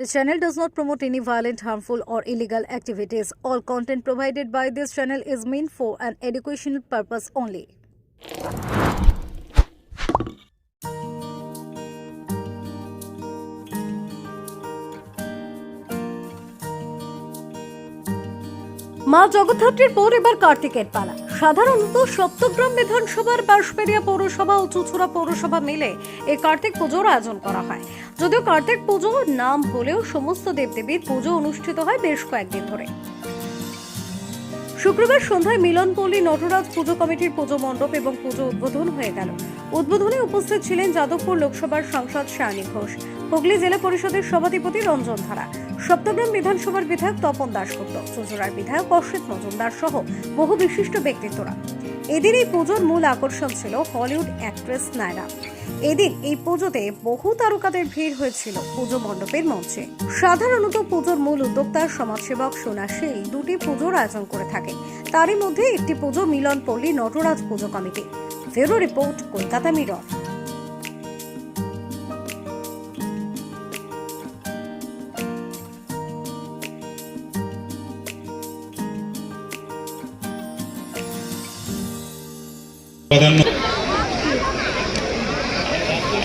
This channel does not promote any violent, harmful, or illegal activities. All content provided by this channel is meant for an educational purpose only. মা জগদ্ধাত্রীর পর এবার কার্তিকের পালা সাধারণত সপ্তগ্রাম বিধানসভার বাঁশবেড়িয়া পৌরসভা ও চুচুড়া পৌরসভা মিলে এই কার্তিক পুজোর আয়োজন করা হয়। যদিও কার্তিক পুজো নাম হলেও সমস্ত দেবদেবীর পুজো অনুষ্ঠিত হয় বেশ কয়েকদিন ধরে। শুক্রবার সন্ধ্যায় মিলনপল্লী নটরাজ পুজো কমিটির পুজো মণ্ডপ এবং পুজো উদ্বোধন হয়ে গেল। উদ্বোধনে উপস্থিত ছিলেন যাদবপুর লোকসভার সাংসদ শায়নী ঘোষ, হুগলি জেলা পরিষদের সভাধিপতি রঞ্জন ধারা, সপ্তগ্রাম বিধানসভার বিধায়ক তপন দাশগুপ্ত, চুচুড়ার বিধায়ক অসিত মজুমদার সহ বহু বিশিষ্ট ব্যক্তিত্বরা। এদিন এই পুজোর মূল আকর্ষণ ছিল হলিউড অ্যাক্ট্রেস নায়রা। এদিন এই পুজোতে বহু তারকাদের ভিড় হয়েছিল পুজো মণ্ডপের মঞ্চে। সাধারণত পুজোর মূল উদ্যোক্তা, সমাজসেবক সোনাশীল দুটি পুজোর আয়োজন করে থাকে। তারই মধ্যে একটি পুজো মিলনপল্লী নটরাজ পুজো কমিটি। ফেরো রিপোর্ট, কলকাতা মিরর। প্রাধান্য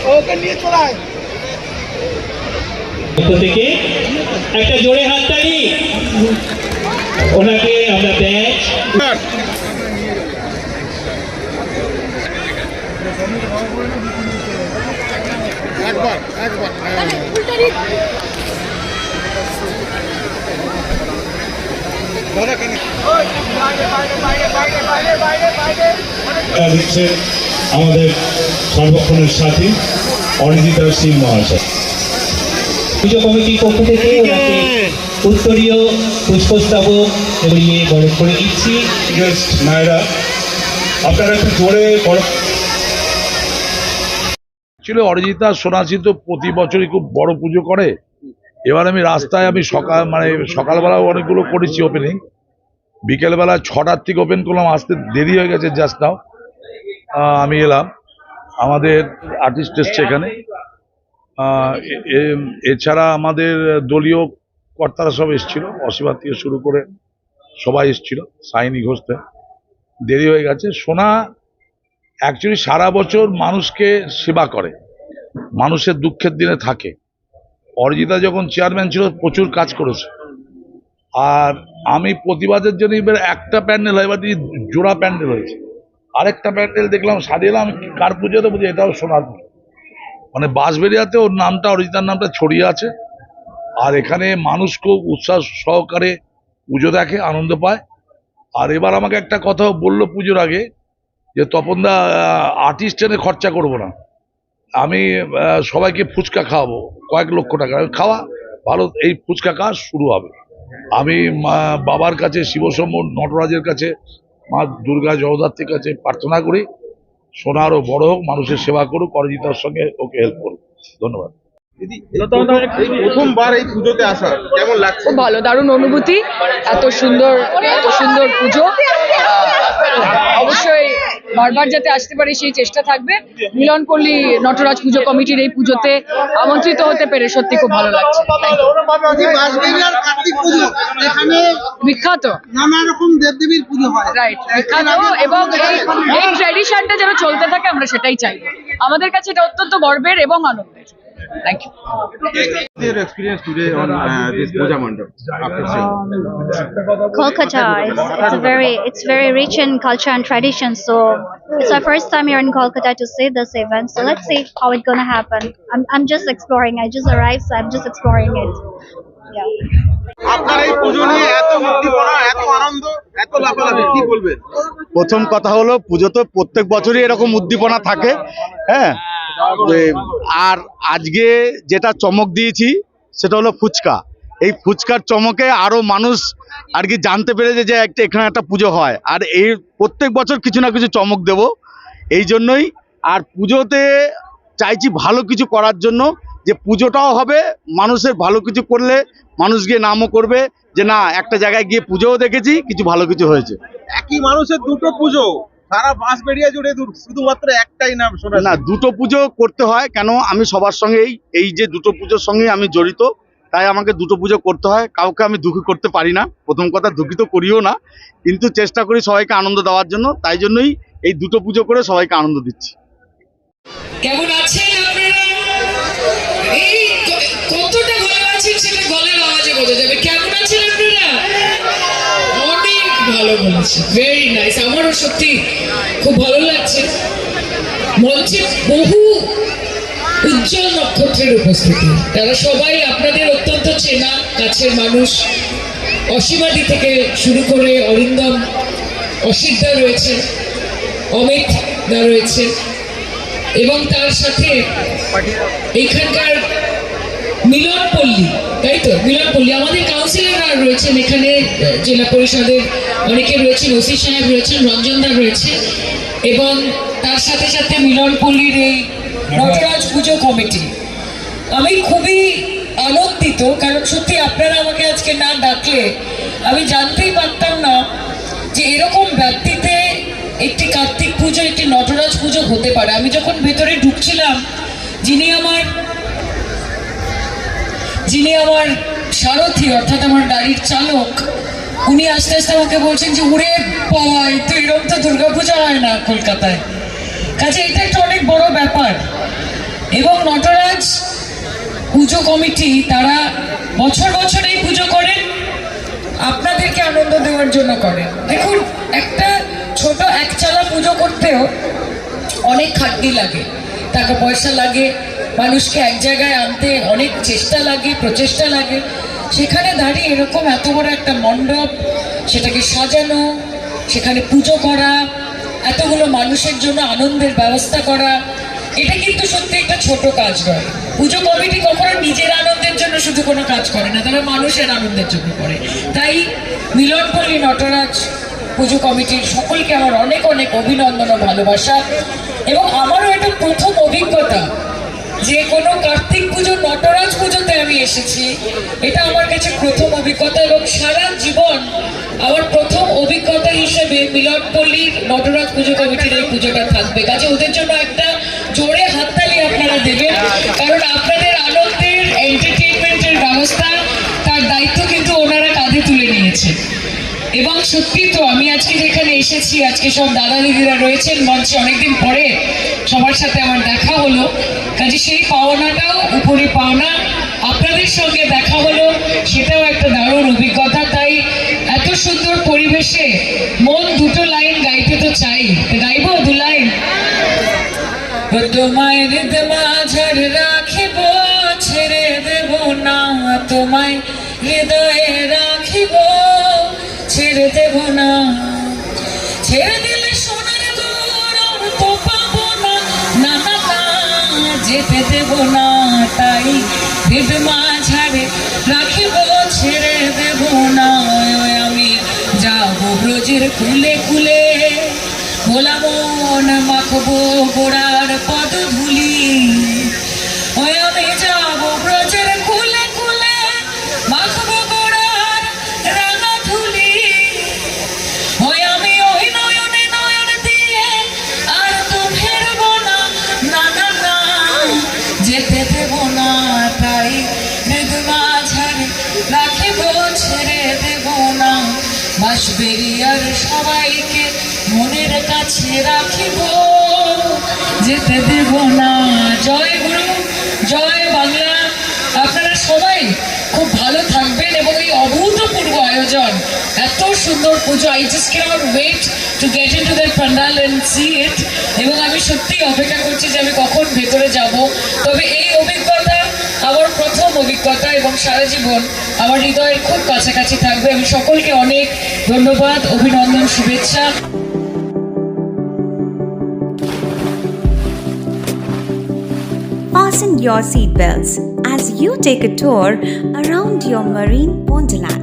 পক্ষ থেকে একটা জোরে হাততালি। ওনাকে আমরা ব্যাচ একবার আমাদের সর্বক্ষণের সাথী। অরিজিতা সিং মহাশয় পুজো কমিটির পক্ষ থেকে ওনাকে উত্তরীয় পুষ্পস্তবক দিয়ে বরফ করে দিচ্ছি। নায়রা আপনারা একটু জোরে বরফ ছিল অরিজিতা সোনাশি তো প্রতি বছরই খুব বড় পুজো করে। এবার আমি রাস্তায় আমি সকাল মানে সকালবেলাও অনেকগুলো করেছি ওপেনিং বিকেলবেলা ছটার থেকে ওপেন করলাম আসতে দেরি হয়ে গেছে জাস্ট নাও আমি এলাম। আমাদের আর্টিস্ট এসছে এখানে। এছাড়া আমাদের দলীয় কর্তারা সব এসেছিল। অসীমার থেকে শুরু করে সবাই এসেছিল সাইনি ঘোষতে দেরি হয়ে গেছে। সোনা অ্যাকচুয়ালি সারা বছর মানুষকে সেবা করে মানুষের দুঃখের দিনে থাকে। অরিজিতা যখন চেয়ারম্যান ছিল প্রচুর কাজ করেছে। আর আমি প্রতিবাদের জন্য এবার একটা প্যান্ডেল হয় এবার জোড়া প্যান্ডেল হয়েছে আরেকটা প্যান্ডেল দেখলাম সারিয়ে এলাম আমি কার পুজোতে বুঝি এটাও সোনার মানে বাঁশবেরিয়াতে ওর নামটা অরিজিতার নামটা ছড়িয়ে আছে। আর এখানে মানুষ খুব উৎসাহ সহকারে পুজো দেখে, আনন্দ পায়। আর এবার আমাকে একটা কথা বলল পুজোর আগে, যে তপনদা আর্টিস্ট এনে খরচা করব না। আমি সবাইকে ফুচকা খাওয়াবো, কয়েক লক্ষ টাকা। খাওয়া, ভালো, এই ফুচকা কাজ শুরু হবে। আমি বাবার কাছে শিবসম্ভ নটরাজের কাছে মা দুর্গা জগদ্ধাত্রীর কাছে প্রার্থনা করি, সোনারও বড় হোক, মানুষের সেবা করুক অরিজিতার সঙ্গে ওকে হেল্প করুক। ধন্যবাদ। প্রথমবার এই পুজোতে আসা কেমন লাগছে? খুব ভালো দারুণ অনুভূতি এত সুন্দর এত সুন্দর পুজো। অবশ্যই বারবার যাতে আসতে পারি সেই চেষ্টা থাকবে। মিলনপল্লী নটরাজ পুজো কমিটির এই পুজোতে আমন্ত্রিত হতে পেরে সত্যি খুব ভালো লাগছে। বিখ্যাত। নানা রকম দেবদেবীর পুজো হয়। রাইট বিখ্যাত এবং এই ট্র্যাডিশনটা যেন চলতে থাকে আমরা সেটাই চাই আমাদের কাছে এটা অত্যন্ত গর্বের এবং আনন্দের। You your experience today on uh, this puja mandap after seeing Kolkata is it's a very it's very rich in culture and tradition. So it's our first time here in Kolkata to see this event. So let's see how it's gonna happen. I'm I'm just exploring. I just arrived, so I'm just exploring it. প্রথম কথা হলো পুজো তো প্রত্যেক বছরই এরকম উদ্দীপনা থাকে হ্যাঁ আর আজকে যেটা চমক দিয়েছি সেটা হলো ফুচকা। এই ফুচকার চমকে আরও মানুষ আর কি জানতে পেরেছে যে একটা এখানে একটা পুজো হয়। আর এই প্রত্যেক বছর কিছু না কিছু চমক দেব। এই জন্যই আর পুজোতে চাইছি ভালো কিছু করার জন্য যে পুজোটাও হবে মানুষের ভালো কিছু করলে মানুষ গিয়ে নামও করবে যে না একটা জায়গায় গিয়ে পুজোও দেখেছি কিছু ভালো কিছু হয়েছে। একই মানুষের দুটো পুজো। সারা বাঁশবেড়িয়া জুড়ে শুধুমাত্র একটাই নাম শোনা না দুটো পুজো করতে হয় কেন আমি সবার সঙ্গেই এই যে দুটো পুজোর সঙ্গেই আমি জড়িত তাই আমাকে দুটো পুজো করতে হয় কাউকে আমি দুঃখী করতে পারি না প্রথম কথা দুঃখিত করিও না কিন্তু চেষ্টা করি সবাইকে আনন্দ দেওয়ার জন্য তাই জন্যই এই দুটো পুজো করে সবাইকে আনন্দ দিচ্ছি। কেমন আছেন আপনারা? এই কতটা ভালো আছেন সেটা গলার আওয়াজে বোঝা যাবে। কেমন আছেন ভালো বলেছে। ভেরি নাইস আমারও সত্যি খুব ভালো লাগছে। মঞ্চে বহু উজ্জ্বল নক্ষত্রের উপস্থিতি। তারা সবাই আপনাদের অত্যন্ত চেনা, কাছের মানুষ। অসীমাদি থেকে শুরু করে অরিন্দম অসিদ্ধা রয়েছে অমিত দা রয়েছে এবং তার সাথে এইখানকার মিলনপল্লী তাই তো? মিলনপল্লী আমাদের কাউন্সিলররা রয়েছেন এখানে জেলা পরিষদের অনেকে রয়েছেন ওসি সাহেব রয়েছেন রঞ্জনদা রয়েছে। এবং তার সাথে সাথে মিলনপল্লীর এই নটরাজ পুজো কমিটি। আমি খুবই আনন্দিত কারণ সত্যি আপনারা আমাকে আজকে না ডাকলে আমি জানতেই পারতাম না যে এরকম ব্যক্তিতে একটি কার্তিক পুজো একটি নটরাজ পুজো হতে পারে। আমি যখন ভেতরে ঢুকছিলাম যিনি আমার যিনি আমার সারথি, অর্থাৎ আমার গাড়ির চালক, উনি আস্তে আস্তে আমাকে বলছেন যে উড়ে পাওয়াই তো এরকম তো দুর্গাপূজা হয় না কলকাতায়। কাজে এটা একটা অনেক বড় ব্যাপার। এবং নটরাজ পুজো কমিটি, তারা বছর বছর এই পুজো করেন, আপনাদেরকে আনন্দ দেওয়ার জন্য করেন। দেখুন, একটা ছোট একচালা পুজো করতেও অনেক খাটনি লাগে। টাকা পয়সা লাগে মানুষকে এক জায়গায় আনতে অনেক চেষ্টা লাগে, প্রচেষ্টা লাগে। সেখানে দাঁড়িয়ে এরকম এত বড় একটা মণ্ডপ, সেটাকে সাজানো, সেখানে পুজো করা, এতগুলো মানুষের জন্য আনন্দের ব্যবস্থা করা, এটা কিন্তু সত্যি একটা ছোট কাজ নয়। পুজো কমিটি কখনো নিজের আনন্দের জন্য শুধু কোনো কাজ করে না, তারা মানুষের আনন্দের জন্য করে। তাই মিলনপল্লী নটরাজ পুজো কমিটির সকলকে আমার অনেক অনেক অভিনন্দন ও ভালোবাসা। এবং আমারও এটা প্রথম অভিজ্ঞতা যে কোনো কার্তিক পুজো, নটরাজ পুজোতে আমি এসেছি। এটা আমার কাছে প্রথম অভিজ্ঞতা এবং সারা জীবন আমার প্রথম অভিজ্ঞতা হিসেবে মিলনপল্লীর নটরাজ পুজো কমিটির এই পুজোটা থাকবে। কাজে ওদের জন্য একটা জোরে হাততালি আপনারা দেবেন, কারণ আপনাদের আনন্দের এন্টারটেইনমেন্টের ব্যবস্থা তার দায়িত্ব কিন্তু ওনারা কাঁধে তুলে নিয়েছেন এবং সত্যি তো আমি আজকে যেখানে এসেছি, আজকে সব দাদা দিদিরা রয়েছেন, মঞ্চে অনেকদিন পরে সবার সাথে আমার দেখা হলো। কাজে সেই পাওনাটাও উপরে পাওনা। আপনাদের সঙ্গে দেখা হলো, সেটাও একটা দারুণ অভিজ্ঞতা। তাই এত সুন্দর পরিবেশে মন দুটো লাইন গাইতে তো চাই। গাইবো দু লাইন? তোমায় হৃদ মাঝার রাখিব, ছেড়ে দেব না তোমায়। হৃদয়ে রাখিব, ছেড়ে দেব না দেব না তাই মা ছাড়ে রাখিব, ছেড়ে দেব না। আমি যাব ব্রজের কুলে কুলে। ভোলা মন মাখবো গোড়ার পদ ধুলি। আমি যাব ব্রজের বেরিয়ার সবাইকে মনের কাছে রাখিব। যেতে দেব না। জয় গুরু, জয় বাংলা। আপনারা সবাই খুব ভালো থাকবেন এবং এই অভূতপূর্ব আয়োজন, এত সুন্দর পুজো। I just can't wait to get into that pandal and see it এবং আমি সত্যিই অপেক্ষা করছি যে আমি কখন ভেতরে যাব। তবে এই অভিজ্ঞতা আমার প্রথম অভিজ্ঞতা এবং সারা জীবন আমার হৃদয়ের খুব কাছাকাছি থাকবে আমি সকলকে অনেক ধন্যবাদ, অভিনন্দন, শুভেচ্ছা Fasten your seatbelts as you take a tour around your marine wonderland.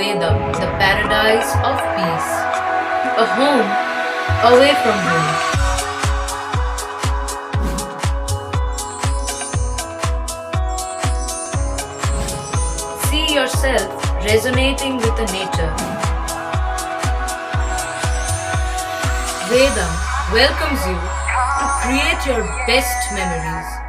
at Vedam, the paradise of peace. A home away from home. See yourself resonating with the nature. Vedam welcomes you to create your best memories.